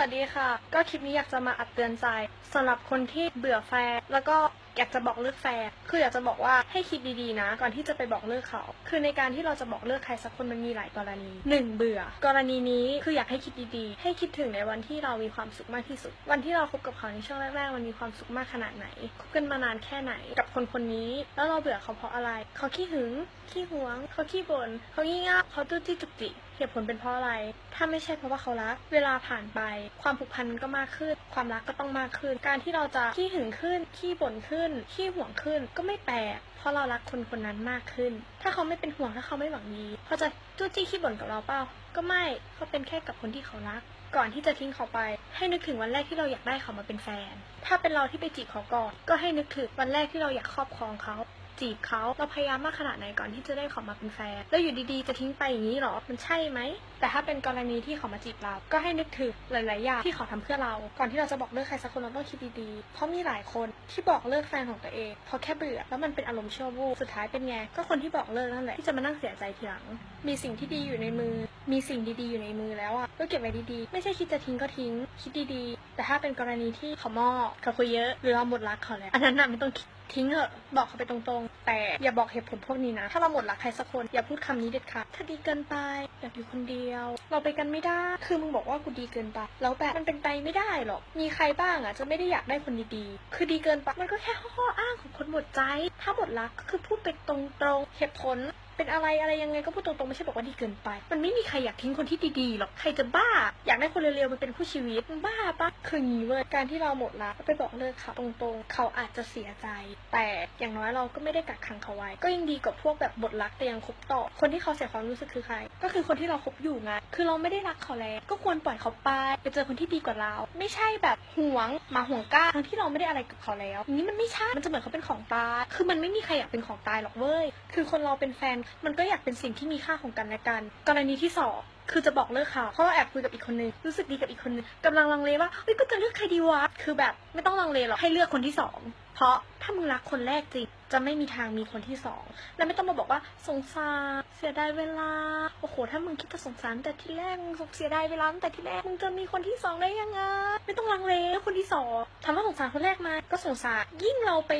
สวัสดีค่ะ ก็คลิปนี้อยากจะมาอัดเตือนใจสำหรับคนที่เบื่อแฟนแล้วก็ อยากจะบอกเลิกแฟนคืออยากจะบอกว่าให้คิดดีๆนะ ก่อนที่จะไปบอกเลิกเขา คือในการที่เราจะบอกเลิกใครสักคนมันมีหลายกรณีหนึ่งเบื่อ กรณีนี้คืออยากให้คิดดีๆ ให้คิดถึงในวันที่เรามีความสุขมากที่สุด วันที่เราคบกับเขาในช่วงแรกๆมันมีความสุขมากขนาดไหนคบกันมานานแค่ไหน กับคนคนนี้ แล้วเราเบื่อเขาเพราะอะไร เขาขี้หึงขี้หวง เขาขี้บ่นเขางี่เง่าเขาตุ้จี้จุกจิกเหตุผลเป็นเพราะอะไร ถ้าไม่ใช่เพราะว่าเขารัก เวลาผ่านไป ความผูกพันมันก็มากขึ้น ความรักก็ต้องมากขึ้น การที่เราจะขี้หึงขึ้นขี้บ่นขึ้นขี้ห่วงขึ้นก็ไม่แปลกเพราะเรารักคนคนนั้นมากขึ้น ถ้าเขาไม่เป็นห่วงถ้าเขาไม่หวังดีเขาจะจู้จี้ขี้บ่นกับเราเปล่าก็ไม่เขาเป็นแค่กับคนที่เขารัก ก่อนที่จะทิ้งเขาไป ให้นึกถึงวันแรกที่เราอยากได้เขามาเป็นแฟน ถ้าเป็นเราที่ไปจีบเขาก่อน ก็ให้นึกถึงวันแรกที่เราอยากครอบครองเขา จีบเขาเราพยายามมากขนาดไหนก่อนที่จะได้เขามาเป็นแฟนแล้วอยู่ดีๆจะทิ้งไปอย่างนี้หรอมันใช่ไหมแต่ถ้าเป็นกรณีที่เขามาจีบเรา ก็ให้นึกถึงหลายๆอย่างที่เขาทำเพื่อเรา ก่อนที่เราจะบอกเลิกใครสักคนเราต้องคิดดีๆ เพราะมีหลายคนที่บอกเลิกแฟนของตัวเองเพราะแค่เบื่อแล้วมันเป็นอารมณ์ชั่ววูบสุดท้ายเป็นไงก็คนที่บอกเลิกนั่นแหละที่จะมานั่งเสียใจทีหลัง มีสิ่งที่ดีอยู่ในมือ มีสิ่งดีๆอยู่ในมือแล้วอะก็เก็บไว้ดีๆ ไม่ใช่คิดจะทิ้งก็ทิ้ง คิดดีๆ แต่ถ้าเป็นกรณีที่เขามอเขาคุยเยอะหรือเราหมดรักเขาแล้วอันนั้นน่ะไม่ต้องคิดทิ้งเถอะบอกเขาไปตรงๆ แต่อย่าบอกเหตุผลพวกนี้นะ ถ้าเราหมดรักใครสักคนอย่าพูดคำนี้เด็ดขาดถ้าดีเกินไปอยากอยู่คนเดียว เราไปกันไม่ได้ คือมึงบอกว่ากูดีเกินไปแล้วแบบมันเป็นไปไม่ได้หรอก มีใครบ้างอะจะไม่ได้อยากได้คนดีๆ คือดีเกินไปมันก็แค่ข้ออ้างของคนหมดใจ ถ้าหมดรักก็คือพูดไปตรงๆเหตุผล เป็นอะไรอะไรยังไงก็พูดตรงๆไม่ใช่บอกว่าดีเกินไป มันไม่มีใครอยากทิ้งคนที่ดีๆหรอกใครจะบ้า อยากได้คนเร็วๆมันเป็นคู่ชีวิตบ้าปะคืองี้เว้ยการที่เราหมดรักไปบอกเลิกเขาตรงๆ เขาอาจจะเสียใจ แต่อย่างน้อยเราก็ไม่ได้กักขังเขาไว้ ก็ยังดีกว่าพวกแบบหมดรักแต่ยังคบต่อ คนที่เขาเสียความรู้สึกคือใคร ก็คือคนที่เราคบอยู่ไงคือเราไม่ได้รักเขาแล้วก็ควรปล่อยเขาไปไปเจอคนที่ดีกว่าเรา ไม่ใช่แบบห่วงมาห่วงก้าทั้งที่เราไม่ได้อะไรกับเขาแล้วอย่างนี้มันไม่ใช่มันจะเหมือนเขาเป็นของตายคือมันไม่มีใครอยากเป็นของตายหรอกเว้ยคือคนเราเป็นแฟนมันก็อยากเป็นสิ่งที่มีค่าของกันและกัน กรณีที่สองคือจะบอกเลิกเขาเพราะว่าแอบคุยกับอีกคนนึงรู้สึกดีกับอีกคนนึงกำลังลังเลว่าเฮ้ยก็จะเลือกใครดีวะคือแบบไม่ต้องลังเลหรอกให้เลือกคนที่สอง เพราะถ้ามึงรักคนแรกจริง จะไม่มีทางมีคนที่สอง และไม่ต้องมาบอกว่าสงสารเสียดายเวลา โอ้โห ถ้ามึงคิดจะสงสารแต่ที่แรกมึงเสียดายเวลาตั้งแต่ที่แรกมึงจะมีคนที่สองได้ยังไงไม่ต้องลังเลคนที่สองถามว่าสงสารคนแรกไหมก็สงสารยิ่งเราไป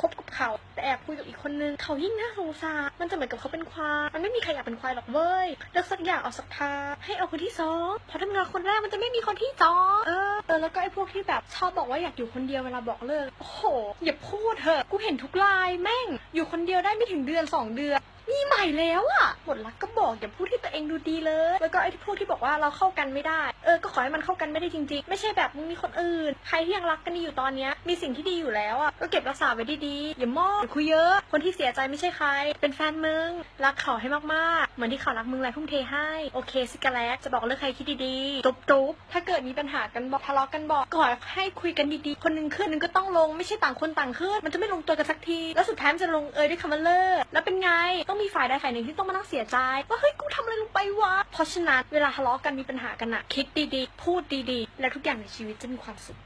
คบกับเขาแต่แอบคุยกับอีกคนนึงเขายิ่งน่าสงสารมันจะเหมือนกับเขาเป็นควายมันไม่มีใครอยากเป็นควายหรอกเว้ยเลือกสักอย่างเอาสักทางให้เอาคนที่สองเพราะถ้ามึงรักคนแรกมันจะไม่มีคนที่สองเออ เออแล้วก็ไอ้พวกที่แบบชอบบอกว่าอยากอยู่คนเดียวเวลาบอกเลิกโอ้โหอย่าพูดเถอะกูเห็นทุกไลน์แม่ง อยู่คนเดียวได้ไม่ถึงเดือนสองเดือน ใหม่แล้วอะหมดรักก็บอกอย่าพูดให้ตัวเองดูดีเลย แล้วก็ไอ้ที่พวกที่บอกว่าเราเข้ากันไม่ได้ เออ ก็ขอให้มันเข้ากันไม่ได้จริงๆ ไม่ใช่แบบมึงมีคนอื่น ใครที่ยังรักกันดีอยู่ตอนเนี้ย มีสิ่งที่ดีอยู่แล้วอะก็เก็บรักษาไว้ดีๆ อย่ามองอย่าคุยเยอะ คนที่เสียใจไม่ใช่ใคร เป็นแฟนมึง รักเขาให้มากๆ เหมือนที่เขารักมึงแหละทุ่มเทให้ โอเคสิกาแลกจะบอกเลิกใครคิดดีๆจบๆถ้าเกิดมีปัญหากันบอกทะเลาะกันบอกก็ขอให้คุยกันดีๆ คนหนึงขึ้นหนึงก็ต้องลง ไม่ใช่ต่างคนต่างขึ้น มันจะไม่ลงตัวกันสักที แล้วสุดท้ายมันจะลงเอยด้วยคำว่าเลิกแล้วเป็นไงต้องมีฝ่ายใดฝ่ายหนึ่งที่ต้องมานั่งเสียใจ ว่าเฮ้ยกูทำอะไรลงไปวะ เพราะฉะนั้นเวลาทะเลาะกันมีปัญหากันอะคิดดีๆ พูดดีๆ และทุกอย่างในชีวิตจะมีความสุข